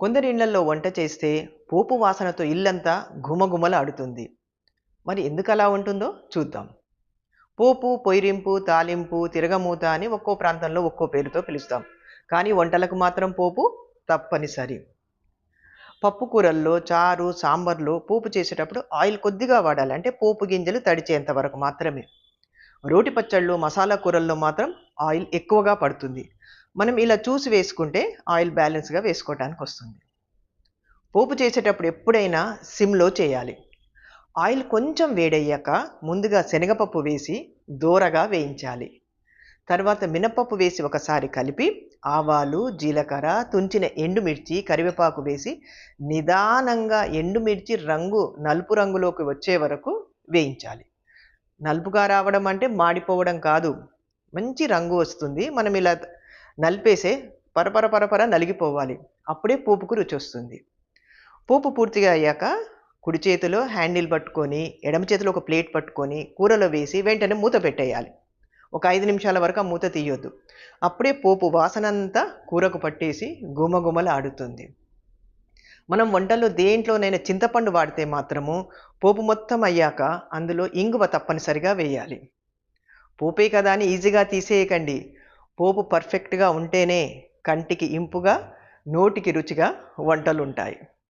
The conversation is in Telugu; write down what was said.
కొందరి ఇళ్ళలో వంట చేస్తే పోపు వాసనతో ఇల్లంతా ఘుమఘుమలాడుతుంది మరి ఎందుకు అలా ఉంటుందో చూద్దాం. పోపు పొయ్యింపు తాలింపు తిరగమూత అని ఒక్కో ప్రాంతంలో ఒక్కో పేరుతో పిలుస్తాం. కానీ వంటలకు మాత్రం పోపు తప్పనిసరి. పప్పు కూరల్లో చారు సాంబార్లో పోపు చేసేటప్పుడు ఆయిల్ కొద్దిగా వాడాలి. అంటే పోపు గింజలు తడిచేంత వరకు మాత్రమే. రోటి పచ్చళ్ళు మసాలా కూరల్లో మాత్రం ఆయిల్ ఎక్కువగా పడుతుంది. మనం ఇలా చూసి వేసుకుంటే ఆయిల్ బ్యాలెన్స్గా వేసుకోవడానికి వస్తుంది పోపు చేసేటప్పుడు ఎప్పుడైనా సిమ్లో చేయాలి. ఆయిల్ కొంచెం వేడయ్యాక ముందుగా శనగపప్పు వేసి దూరగా వేయించాలి. తర్వాత మినపప్పు వేసి ఒకసారి కలిపి ఆవాలు జీలకర్ర తుంచిన ఎండుమిర్చి కరివేపాకు వేసి నిదానంగా ఎండుమిర్చి రంగు నలుపు రంగులోకి వచ్చే వరకు వేయించాలి. నలుపుగా రావడం అంటే మాడిపోవడం కాదు. మంచి రంగు వస్తుంది. మనం ఇలా నలిపేసే పరపర పరపర నలిగిపోవాలి. అప్పుడే పోపుకు రుచి వస్తుంది. పోపు పూర్తిగా అయ్యాక కుడి చేతిలో హ్యాండిల్ పట్టుకొని ఎడమ చేతిలో ఒక ప్లేట్ పట్టుకొని కూరలో వేసి వెంటనే మూత పెట్టేయాలి. ఒక ఐదు నిమిషాల వరకు ఆ మూత తీయొద్దు. అప్పుడే పోపు వాసన అంతా కూరకు పట్టేసి గుమగుమలు ఆడుతుంది. మనం వంటల్లో దేంట్లోనైనా చింతపండు వాడితే మాత్రము పోపు మొత్తం అయ్యాక అందులో ఇంగువ తప్పనిసరిగా వేయాలి. పోపే కదా అని ఈజీగా తీసేయకండి. పోపు పర్ఫెక్ట్గా ఉంటేనే కంటికి ఇంపుగా నోటికి రుచిగా వంటలు ఉంటాయి